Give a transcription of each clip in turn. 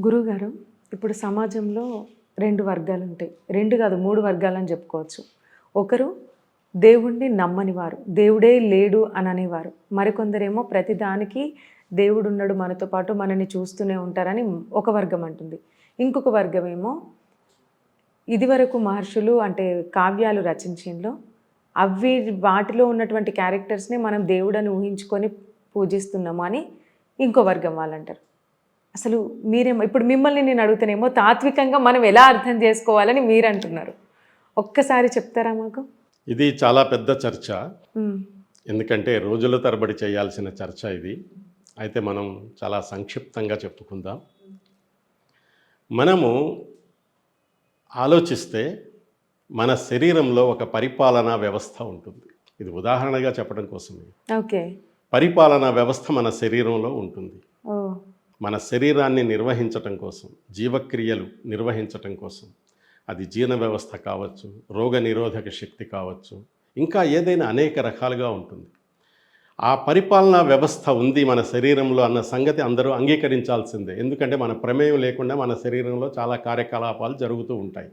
గురుగారు ఇప్పుడు సమాజంలో రెండు వర్గాలు ఉంటాయి రెండు కాదు మూడు వర్గాలని చెప్పుకోవచ్చు. ఒకరు దేవుణ్ణి నమ్మని వారు దేవుడే లేడు అని అనేవారు మరికొందరేమో ప్రతిదానికి దేవుడు ఉన్నాడు మనతో పాటు మనని చూస్తూనే ఉంటారని ఒక వర్గం అంటుంది. ఇంకొక వర్గం ఏమో ఇదివరకు మహర్షులు అంటే కావ్యాలు రచించడంలో అవి వాటిలో ఉన్నటువంటి క్యారెక్టర్స్ని మనం దేవుడని ఊహించుకొని పూజిస్తున్నాము అని ఇంకో వర్గం వాళ్ళు అంటారు అసలు మీరేమో ఇప్పుడు మిమ్మల్ని నేను అడుగుతానేమో తాత్వికంగా మనం ఎలా అర్థం చేసుకోవాలని మీరు అంటున్నారు ఒక్కసారి చెప్తారా మాకు? ఇది చాలా పెద్ద చర్చ. ఎందుకంటే రోజుల తరబడి చేయాల్సిన చర్చ ఇది. అయితే మనం చాలా సంక్షిప్తంగా చెప్పుకుందాం. మనము ఆలోచిస్తే మన శరీరంలో ఒక పరిపాలనా వ్యవస్థ ఉంటుంది. ఇది ఉదాహరణగా చెప్పడం కోసమే. ఓకే. పరిపాలనా వ్యవస్థ మన శరీరంలో ఉంటుంది. మన శరీరాన్ని నిర్వహించటం కోసం జీవక్రియలు నిర్వహించటం కోసం. అది జీర్ణ వ్యవస్థ కావచ్చు రోగ నిరోధక శక్తి కావచ్చు ఇంకా ఏదైనా అనేక రకాలుగా ఉంటుంది. ఆ పరిపాలనా వ్యవస్థ ఉంది మన శరీరంలో అన్న సంగతి అందరూ అంగీకరించాల్సిందే. ఎందుకంటే మన ప్రమేయం లేకుండా మన శరీరంలో చాలా కార్యకలాపాలు జరుగుతూ ఉంటాయి.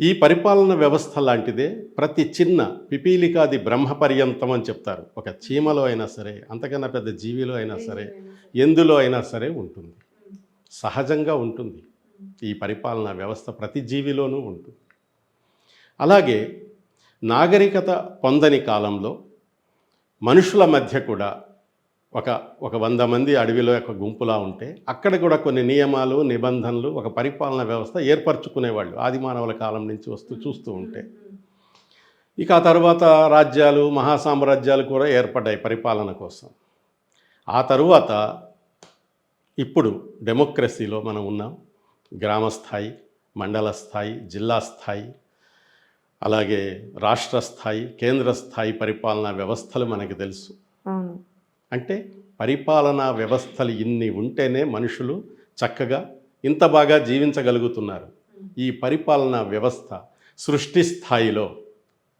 ఈ పరిపాలన వ్యవస్థ లాంటిదే ప్రతి చిన్న పిపీలికాది బ్రహ్మ పర్యంతం అని చెప్తారు. ఒక చీమలో అయినా సరే అంతకన్నా పెద్ద జీవిలో అయినా సరే ఎందులో అయినా సరే ఉంటుంది. సహజంగా ఉంటుంది. ఈ పరిపాలనా వ్యవస్థ ప్రతి జీవిలోనూ ఉంటుంది. అలాగే నాగరికత పొందని కాలంలో మనుషుల మధ్య కూడా ఒక ఒక వంద మంది అడవిలో ఒక గుంపులా ఉంటే అక్కడ కూడా కొన్ని నియమాలు నిబంధనలు ఒక పరిపాలన వ్యవస్థ ఏర్పరచుకునేవాళ్ళు ఆది మానవుల కాలం నుంచి వస్తూ చూస్తూ ఉంటే. ఇక ఆ తర్వాత రాజ్యాలు మహాసామ్రాజ్యాలు కూడా ఏర్పడ్డాయి పరిపాలన కోసం. ఆ తరువాత ఇప్పుడు డెమోక్రసీలో మనం ఉన్నాం. గ్రామ స్థాయి మండల స్థాయి జిల్లా స్థాయి అలాగే రాష్ట్ర స్థాయి కేంద్ర స్థాయి పరిపాలనా వ్యవస్థలు మనకి తెలుసు. అంటే పరిపాలనా వ్యవస్థలు ఇన్ని ఉంటేనే మనుషులు చక్కగా ఇంత బాగా జీవించగలుగుతున్నారు. ఈ పరిపాలనా వ్యవస్థ సృష్టి స్థాయిలో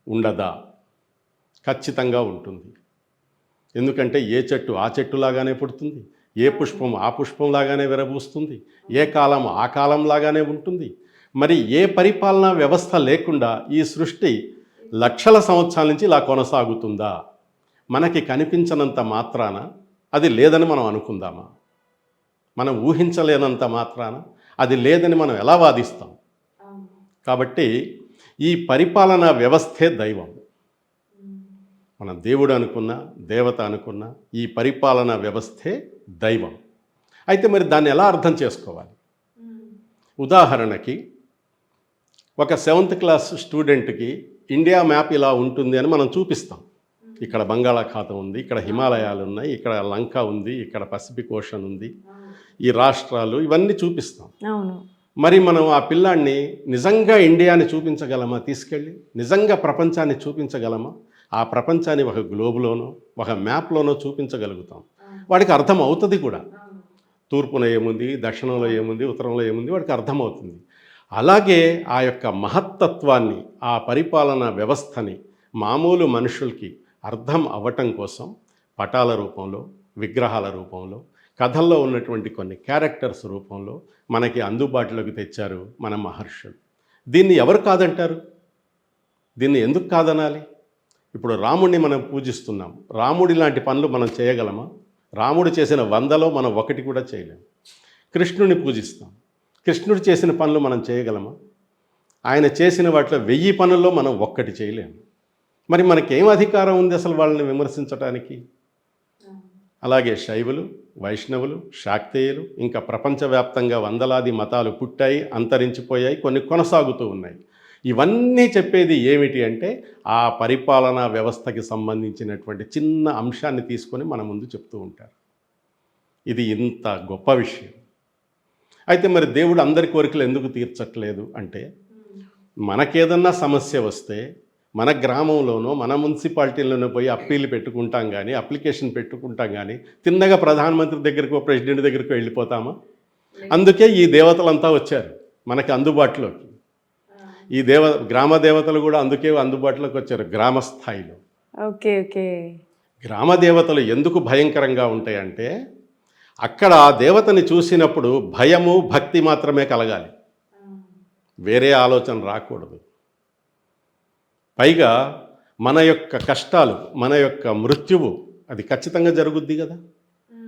ఉండదా? ఖచ్చితంగా ఉంటుంది. ఎందుకంటే ఏ చెట్టు ఆ చెట్టులాగానే పుడుతుంది ఏ పుష్పం ఆ పుష్పంలాగానే విరబూస్తుంది ఏ కాలం ఆ కాలంలాగానే ఉంటుంది. మరి ఏ పరిపాలనా వ్యవస్థ లేకుండా ఈ సృష్టి లక్షల సంవత్సరాల నుంచి ఇలా కొనసాగుతుందా? మనకి కనిపించనంత మాత్రాన అది లేదని మనం అనుకుందామా? మనం ఊహించలేనంత మాత్రాన అది లేదని మనం ఎలా వాదిస్తాం? కాబట్టి ఈ పరిపాలనా వ్యవస్థే దైవం. మనం దేవుడు అనుకున్న దేవత అనుకున్న ఈ పరిపాలనా వ్యవస్థే దైవం. అయితే మరి దాన్ని ఎలా అర్థం చేసుకోవాలి? ఉదాహరణకి ఒక సెవెంత్ క్లాస్ స్టూడెంట్కి ఇండియా మ్యాప్ ఇలా ఉంటుంది అని మనం చూపిస్తాం. ఇక్కడ బంగాళాఖాతం ఉంది ఇక్కడ హిమాలయాలు ఉన్నాయి ఇక్కడ లంక ఉంది ఇక్కడ పసిఫిక్ ఓషన్ ఉంది ఈ రాష్ట్రాలు ఇవన్నీ చూపిస్తాం. అవును. మరి మనం ఆ పిల్లాన్ని నిజంగా ఇండియాని చూపించగలమా? తీసుకెళ్ళి నిజంగా ప్రపంచాన్ని చూపించగలమా? ఆ ప్రపంచాన్ని ఒక గ్లోబులోనో ఒక మ్యాప్లోనో చూపించగలుగుతాం. వాడికి అర్థం అవుతుంది కూడా తూర్పున ఏముంది దక్షిణంలో ఏముంది ఉత్తరంలో ఏముంది వాడికి అర్థమవుతుంది. అలాగే ఆ యొక్క మహత్తత్వాన్ని ఆ పరిపాలనా వ్యవస్థని మామూలు మనుషులకి అర్థం అవ్వటం కోసం పటాల రూపంలో విగ్రహాల రూపంలో కథల్లో ఉన్నటువంటి కొన్ని క్యారెక్టర్స్ రూపంలో మనకి అందుబాటులోకి తెచ్చారు మన మహర్షులు. దీన్ని ఎవరు కాదంటారు? దీన్ని ఎందుకు కాదనాలి? ఇప్పుడు రాముడిని మనం పూజిస్తున్నాం. రాముడి లాంటి పనులు మనం చేయగలమా? రాముడు చేసిన వందలో మనం ఒకటి కూడా చేయలేము కృష్ణుని పూజిస్తాం. కృష్ణుడు చేసిన పనులు మనం చేయగలమా? ఆయన చేసిన వాటిలో వెయ్యి పనుల్లో మనం ఒక్కటి చేయలేము మరి మనకేం అధికారం ఉంది అసలు వాళ్ళని విమర్శించడానికి అలాగే శైవులు వైష్ణవులు శాక్తేయులు ఇంకా ప్రపంచవ్యాప్తంగా వందలాది మతాలు పుట్టాయి అంతరించిపోయాయి కొన్ని కొనసాగుతూ ఉన్నాయి. ఇవన్నీ చెప్పేది ఏమిటి అంటే ఆ పరిపాలనా వ్యవస్థకి సంబంధించినటువంటి చిన్న అంశాన్ని తీసుకొని మన ముందు చెప్తూ ఉంటారు. ఇది ఇంత గొప్ప విషయం. అయితే మరి దేవుడు అందరి కోరికలు ఎందుకు తీర్చట్లేదు అంటే మనకేదన్నా సమస్య వస్తే మన గ్రామంలోనో మన మున్సిపాలిటీలోనో పోయి అప్పీలు పెట్టుకుంటాం కానీ అప్లికేషన్ పెట్టుకుంటాం కానీ తిన్నగా ప్రధానమంత్రి దగ్గరకు ప్రెసిడెంట్ దగ్గరకు వెళ్ళిపోతామా? అందుకే ఈ దేవతలంతా వచ్చారు మనకి అందుబాటులోకి. ఈ దేవ గ్రామ దేవతలు కూడా అందుకే అందుబాటులోకి వచ్చారు గ్రామ స్థాయిలో. Okay okay. గ్రామ దేవతలు ఎందుకు భయంకరంగా ఉంటాయంటే అక్కడ ఆ దేవతని చూసినప్పుడు భయము భక్తి మాత్రమే కలగాలి. వేరే ఆలోచన రాకూడదు. పైగా మన యొక్క కష్టాలు మన యొక్క మృత్యువు అది ఖచ్చితంగా జరుగుద్ది కదా.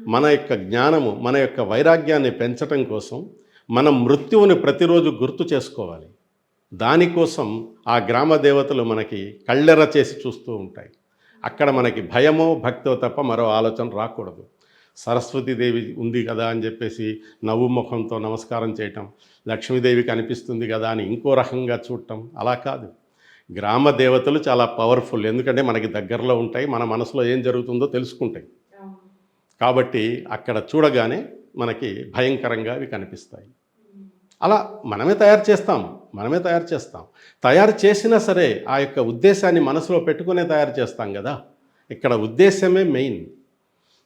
మన యొక్క జ్ఞానము మన యొక్క వైరాగ్యాన్ని పెంచటం కోసం మనం మృత్యువుని ప్రతిరోజు గుర్తు చేసుకోవాలి. దానికోసం ఆ గ్రామ దేవతలు మనకి కళ్ళెర చేసి చూస్తూ ఉంటాయి. అక్కడ మనకి భయమో భక్తో తప్ప మరో ఆలోచన రాకూడదు. సరస్వతీదేవి ఉంది కదా అని చెప్పేసి నవ్వు ముఖంతో నమస్కారం చేయటం లక్ష్మీదేవి కనిపిస్తుంది కదా అని ఇంకో రకంగా చూడటం అలా కాదు. గ్రామ దేవతలు చాలా పవర్ఫుల్. ఎందుకంటే మనకి దగ్గరలో ఉంటాయి మన మనసులో ఏం జరుగుతుందో తెలుసుకుంటాయి. కాబట్టి అక్కడ చూడగానే మనకి భయంకరంగా అవి కనిపిస్తాయి. అలా మనమే తయారు చేస్తాం. మనమే తయారు చేస్తాం. తయారు చేసినా సరే ఆ యొక్క ఉద్దేశాన్ని మనసులో పెట్టుకునే తయారు చేస్తాం కదా. ఇక్కడ ఉద్దేశమే మెయిన్.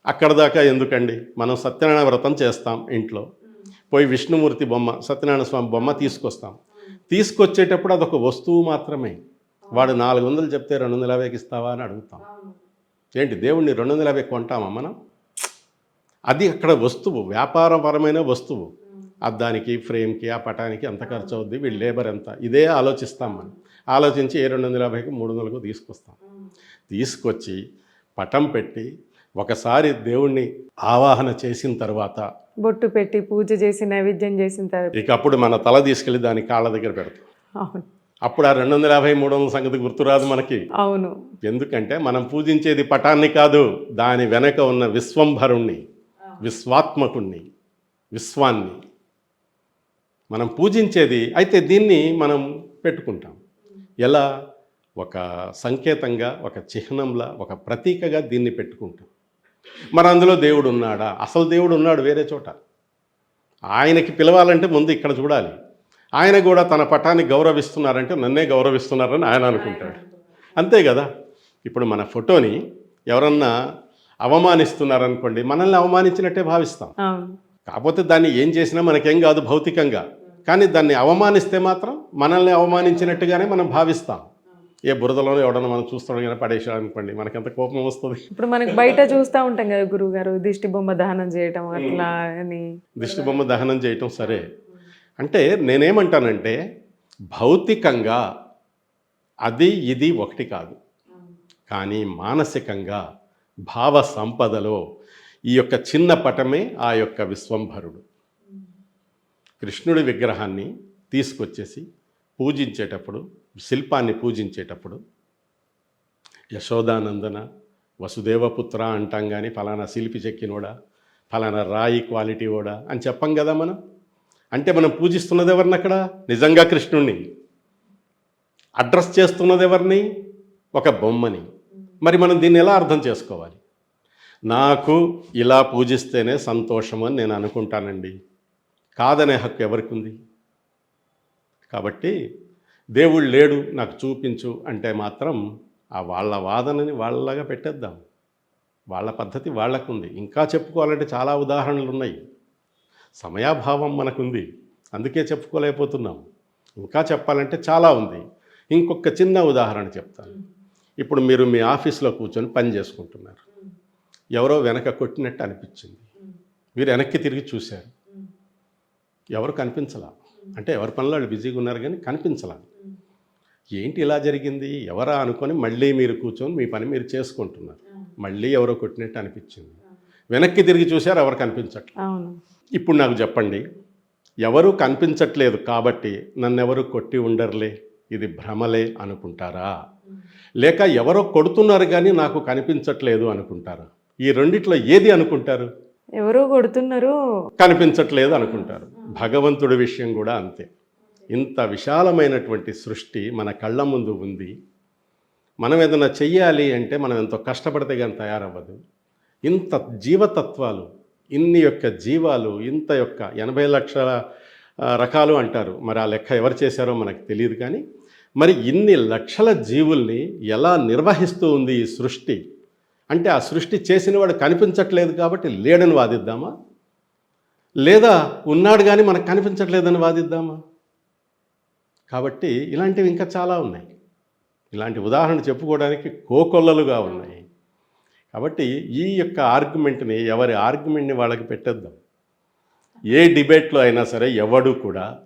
అక్కడ దాకా ఎందుకండి? మనం సత్యనారాయణ వ్రతం చేస్తాం ఇంట్లో. పోయి విష్ణుమూర్తి బొమ్మ సత్యనారాయణ స్వామి బొమ్మ తీసుకొస్తాం. తీసుకొచ్చేటప్పుడు అదొక వస్తువు మాత్రమే. వాడు నాలుగు వందలు చెప్తే రెండు వందల యాభైకి ఇస్తావా అని అడుగుతాం. ఏంటి దేవుణ్ణి రెండు వందల యాభై కొంటామా మనం? అది అక్కడ వస్తువు వ్యాపారపరమైన వస్తువు. ఆ దానికి ఫ్రేమ్కి ఆ పటానికి ఎంత ఖర్చు అవుద్ది వీళ్ళ లేబర్ ఎంత? ఇదే ఆలోచిస్తాం మనం. ఆలోచించి ఏ రెండు వందల యాభైకి మూడు వందలకు తీసుకొస్తాం తీసుకొచ్చి పటం పెట్టి ఒకసారి దేవుణ్ణి ఆవాహన చేసిన తర్వాత బొట్టు పెట్టి పూజ చేసి నైవేద్యం చేసిన తర్వాత ఇక అప్పుడు మన తల తీసుకెళ్ళి దాని కాళ్ళ దగ్గర పెడతాం. అవును. అప్పుడు ఆ రెండు వందల యాభై మూడు వందల సంగతి గుర్తురాదు మనకి. అవును. ఎందుకంటే మనం పూజించేది పటాన్ని కాదు దాని వెనక ఉన్న విశ్వంభరుణ్ణి విశ్వాత్మకుణ్ణి విశ్వాన్ని. మనం పూజించేది అయితే దీన్ని మనం పెట్టుకుంటాం. ఎలా? ఒక సంకేతంగా ఒక చిహ్నంలా ఒక ప్రతీకగా దీన్ని పెట్టుకుంటాం. మరి అందులో దేవుడు ఉన్నాడా? అసలు దేవుడు ఉన్నాడు వేరే చోట. ఆయనకి పిలవాలంటే ముందు ఇక్కడ చూడాలి. ఆయన కూడా తన పటాన్ని గౌరవిస్తున్నారంటే నన్నే గౌరవిస్తున్నారని ఆయన అనుకుంటాడు. అంతే కదా? ఇప్పుడు మన ఫోటోని ఎవరన్నా అవమానిస్తున్నారనుకోండి మనల్ని అవమానించినట్టే భావిస్తాం. కాకపోతే దాన్ని ఏం చేసినా మనకేం కాదు భౌతికంగా. కానీ దాన్ని అవమానిస్తే మాత్రం మనల్ని అవమానించినట్టుగానే మనం భావిస్తాం. ఏ బురదలోనో ఎవడన్నా మనం చూస్తాం కానీ పడేసాడు అనుకోండి మనకెంత కోపం వస్తుంది? ఇప్పుడు మనకి బయట చూస్తూ ఉంటాం కదా గురువు గారు దిష్టి బొమ్మ దహనం చేయటం అట్లా అని. దిష్టి బొమ్మ దహనం చేయటం సరే. అంటే నేనేమంటానంటే భౌతికంగా అది ఇది ఒకటి కాదు. కానీ మానసికంగా భావ సంపదలో ఈ యొక్క చిన్న పటమే ఆ యొక్క విశ్వంభరుడు. కృష్ణుడి విగ్రహాన్ని తీసుకొచ్చేసి పూజించేటప్పుడు శిల్పాన్ని పూజించేటప్పుడు యశోదానందన వసుదేవపుత్ర అంటాం కానీ ఫలానా శిల్పి చెక్కినోడా ఫలానా రాయి క్వాలిటీ ఓడా అని చెప్పం కదా మనం. అంటే మనం పూజిస్తున్నది ఎవరిని అక్కడ నిజంగా కృష్ణుణ్ణి. అడ్రస్ చేస్తున్నది ఎవరిని? ఒక బొమ్మని. మరి మనం దీన్ని ఎలా అర్థం చేసుకోవాలి? నాకు ఇలా పూజిస్తేనే సంతోషం అని నేను అనుకుంటానండి. కాదనే హక్కు ఎవరికి ఉంది కాబట్టి దేవుడు లేడు నాకు చూపించు అంటే మాత్రం ఆ వాళ్ళ వాదనని వాళ్ళలాగా పెట్టేద్దాం. వాళ్ళ పద్ధతి వాళ్ళకుంది. ఇంకా చెప్పుకోవాలంటే చాలా ఉదాహరణలు ఉన్నాయి సమయాభావం మనకుంది. అందుకే చెప్పుకోలేకపోతున్నాం. ఇంకా చెప్పాలంటే చాలా ఉంది. ఇంకొక చిన్న ఉదాహరణ చెప్తాను. ఇప్పుడు మీరు మీ ఆఫీస్లో కూర్చొని పని చేసుకుంటున్నారు. ఎవరో వెనక కొట్టినట్టు అనిపించింది. మీరు వెనక్కి తిరిగి చూశారు. ఎవరు కనిపించలా. అంటే ఎవరి పనిలో వాళ్ళు బిజీగా ఉన్నారు కానీ కనిపించలా. ఏంటి ఇలా జరిగింది? ఎవరా అనుకొని మళ్ళీ మీరు కూర్చొని మీ పని మీరు చేసుకుంటున్నారు. మళ్ళీ ఎవరో కొట్టినట్టు అనిపించింది. వెనక్కి తిరిగి చూశారు ఎవరు కనిపించట్లేదు. ఇప్పుడు నాకు చెప్పండి. ఎవరు కనిపించట్లేదు కాబట్టి నన్నెవరు కొట్టి ఉండర్లే? ఇది భ్రమలే అనుకుంటారా? లేక ఎవరో కొడుతున్నారు కానీ నాకు కనిపించట్లేదు అనుకుంటారా? ఈ రెండిట్లో ఏది అనుకుంటారు? ఎవరో కొడుతున్నారు. కనిపించట్లేదు అనుకుంటారు. భగవంతుడి విషయం కూడా అంతే. ఇంత విశాలమైనటువంటి సృష్టి మన కళ్ళ ముందు ఉంది. మనం ఏదైనా చెయ్యాలి అంటే మనం ఎంతో కష్టపడితే కానీ తయారవ్వదు. ఇంత జీవతత్వాలు ఇన్ని యొక్క జీవాలు ఇంత యొక్క ఎనభై లక్షల రకాలు అంటారు. మరి ఆ లెక్క ఎవరు చేశారో మనకు తెలియదు కానీ మరి ఇన్ని లక్షల జీవుల్ని ఎలా నిర్వహిస్తూ ఉంది ఈ సృష్టి? అంటే ఆ సృష్టి చేసిన వాడు కనిపించట్లేదు కాబట్టి లేడని వాదిద్దామా? లేదా ఉన్నాడు కానీ మనకు కనిపించట్లేదని వాదిద్దామా? కాబట్టి ఇలాంటివి ఇంకా చాలా ఉన్నాయి. ఇలాంటి ఉదాహరణ చెప్పుకోవడానికి కోకొల్లలుగా ఉన్నాయి. కాబట్టి ఈ యొక్క ఆర్గ్యుమెంట్ని ఎవరి ఆర్గ్యుమెంట్ని వాళ్ళకి పెట్టేద్దాం. ఏ డిబేట్లో అయినా సరే ఎవడు కూడా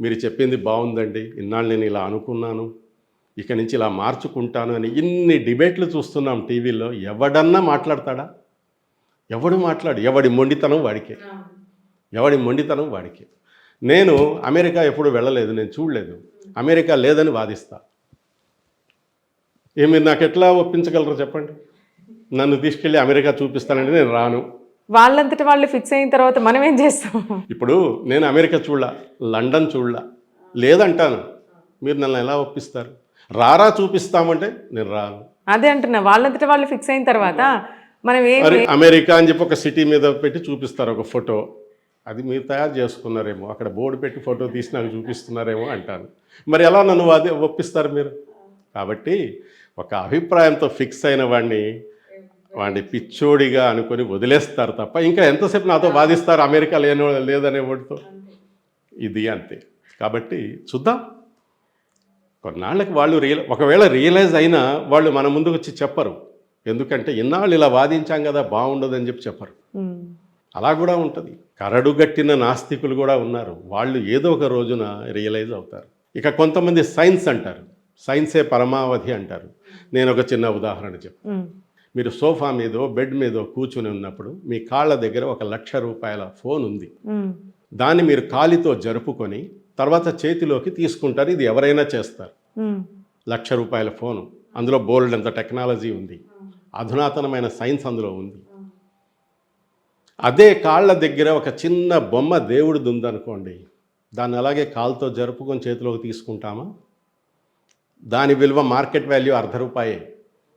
మీరు చెప్పింది బాగుందండి. ఇన్నాళ్ళు నేను ఇలా అనుకున్నాను. ఇక నుంచి ఇలా మార్చుకుంటాను అని ఇన్ని డిబేట్లు చూస్తున్నాం టీవీలో ఎవడన్నా మాట్లాడతాడా? ఎవడు మాట్లాడు? ఎవడి మొండితనం వాడికే. ఎవడి మొండితనం వాడికే. నేను అమెరికా ఎప్పుడు వెళ్ళలేదు నేను చూడలేదు. అమెరికా లేదని వాదిస్తా. ఏ మీరు నాకు ఎట్లా ఒప్పించగలరు చెప్పండి? నన్ను తీసుకెళ్ళి అమెరికా చూపిస్తానంటే నేను రాను. వాళ్ళంతటి వాళ్ళు ఫిక్స్ అయిన తర్వాత మనం ఏం చేస్తాం? ఇప్పుడు నేను అమెరికా చూడలా లండన్ చూడలా లేదంటాను. మీరు నన్ను ఎలా ఒప్పిస్తారు? రారా చూపిస్తామంటే నేను రాను. అదే అంటున్నా వాళ్ళంతటి వాళ్ళు ఫిక్స్ అయిన తర్వాత మనం ఏం అమెరికా అని చెప్పి ఒక సిటీ మీద పెట్టి చూపిస్తారు ఒక ఫోటో. అది మీరు తయారు చేసుకున్నారేమో అక్కడ బోర్డు పెట్టి ఫోటో తీసి నాకు చూపిస్తున్నారేమో అంటాను. మరి ఎలా నన్ను అదే ఒప్పిస్తారు మీరు? కాబట్టి ఒక అభిప్రాయంతో ఫిక్స్ అయిన వాడిని వాడిని పిచ్చోడిగా అనుకొని వదిలేస్తారు తప్ప ఇంకా ఎంతసేపు నాతో వాదిస్తారు అమెరికా లేని లేదనే వాడితో? ఇది అంతే. కాబట్టి చూద్దాం. కొన్నాళ్ళకి వాళ్ళు రియల్ ఒకవేళ రియలైజ్ అయినా వాళ్ళు మన ముందుకు వచ్చి చెప్పరు. ఎందుకంటే ఇన్నాళ్ళు ఇలా వాదించాం కదా బాగుండదని చెప్పి చెప్పరు. అలా కూడా ఉంటుంది. కరడుగట్టిన నాస్తికులు కూడా ఉన్నారు. వాళ్ళు ఏదో ఒక రోజున రియలైజ్ అవుతారు. ఇక కొంతమంది సైన్స్ అంటారు. సైన్సే పరమావధి అంటారు. నేను ఒక చిన్న ఉదాహరణ చెప్తాను మీరు సోఫా మీదో బెడ్ మీదో కూర్చుని ఉన్నప్పుడు మీ కాళ్ళ దగ్గర ఒక లక్ష రూపాయల ఫోన్ ఉంది. దాన్ని మీరు కాలితో జరుపుకొని తర్వాత చేతిలోకి తీసుకుంటారు. ఇది ఎవరైనా చేస్తారు. లక్ష రూపాయల ఫోను. అందులో బోల్డ్ అంత టెక్నాలజీ ఉంది. అధునాతనమైన సైన్స్ అందులో ఉంది. అదే కాళ్ళ దగ్గర ఒక చిన్న బొమ్మ దేవుడిది ఉందనుకోండి దాన్ని అలాగే కాలుతో జరుపుకొని చేతిలోకి తీసుకుంటామా? దాని విలువ మార్కెట్ వాల్యూ అర్ధ రూపాయే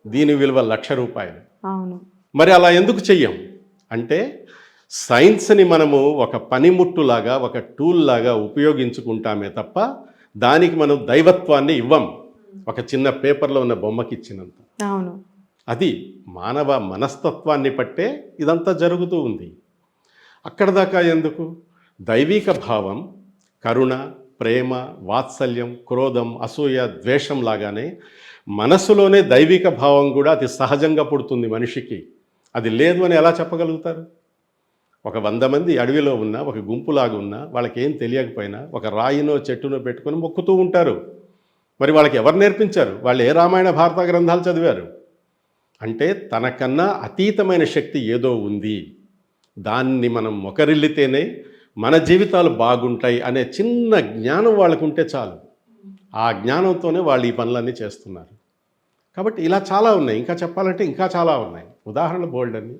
దీని విలువ లక్ష రూపాయలు. అవును. మరి అలా ఎందుకు చెయ్యం? అంటే సైన్స్ని మనము ఒక పనిముట్టులాగా ఒక టూల్ లాగా ఉపయోగించుకుంటామే తప్ప దానికి మనం దైవత్వాన్ని ఇవ్వం. ఒక చిన్న పేపర్లో ఉన్న బొమ్మకి ఇచ్చినంత అవును. అది మానవ మనస్తత్వాన్ని పట్టే ఇదంతా జరుగుతూ ఉంది. అక్కడ దాకా ఎందుకు? దైవిక భావం కరుణ ప్రేమ వాత్సల్యం క్రోధం అసూయ ద్వేషం లాగానే మనసులోనే దైవిక భావం కూడా అది సహజంగా పుడుతుంది మనిషికి. అది లేదు అని ఎలా చెప్పగలుగుతారు? ఒక వంద మంది అడవిలో ఉన్న ఒక గుంపులాగా ఉన్న వాళ్ళకి ఏం తెలియకపోయినా ఒక రాయినో చెట్టునో పెట్టుకొని మొక్కుతూ ఉంటారు. మరి వాళ్ళకి ఎవరు నేర్పించారు? వాళ్ళు ఏ రామాయణ భారత గ్రంథాలు చదివారు? అంటే తనకన్నా అతీతమైన శక్తి ఏదో ఉంది. దాన్ని మనం మొకరిల్లితేనే మన జీవితాలు బాగుంటాయి అనే చిన్న జ్ఞానం వాళ్ళకు ఉంటే చాలు. ఆ జ్ఞానంతోనే వాళ్ళు ఈ పనులన్నీ చేస్తున్నారు. కాబట్టి ఇలా చాలా ఉన్నాయి. ఇంకా చెప్పాలంటే ఇంకా చాలా ఉన్నాయి. ఉదాహరణ బోల్డ్ అని